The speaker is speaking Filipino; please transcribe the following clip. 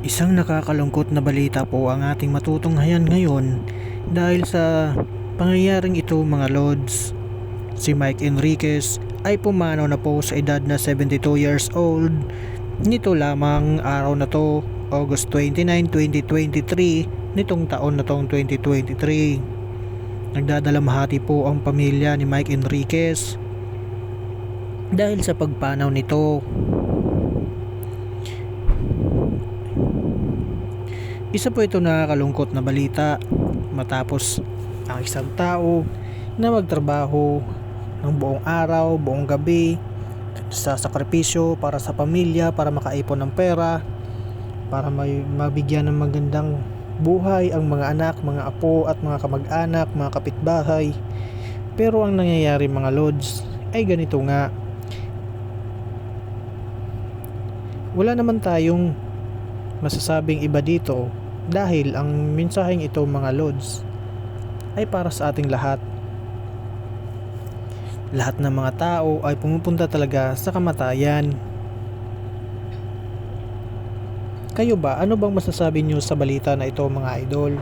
Isang nakakalungkot na balita po ang ating matutunghayan ngayon dahil sa pangyayaring ito mga Lods. Si Mike Enriquez ay pumanaw na po sa edad na 72 years old. Nito lamang araw na to, August 29, 2023, nitong taon na tong 2023. Nagdadalamhati po ang pamilya ni Mike Enriquez dahil sa pagpanaw nito. Isa po ito nakakalungkot na balita matapos ang isang tao na magtrabaho ng buong araw, buong gabi sa sakripisyo para sa pamilya, para makaipon ng pera, para may mabigyan ng magandang buhay ang mga anak, mga apo at mga kamag-anak, mga kapitbahay. Pero ang nangyayari mga lods ay ganito nga. Wala naman tayong masasabing iba dito dahil ang mensaheng ito mga Lods ay para sa ating lahat. Lahat ng mga tao ay pumupunta talaga sa kamatayan. Kayo ba, ano bang masasabi nyo sa balita na ito mga idol?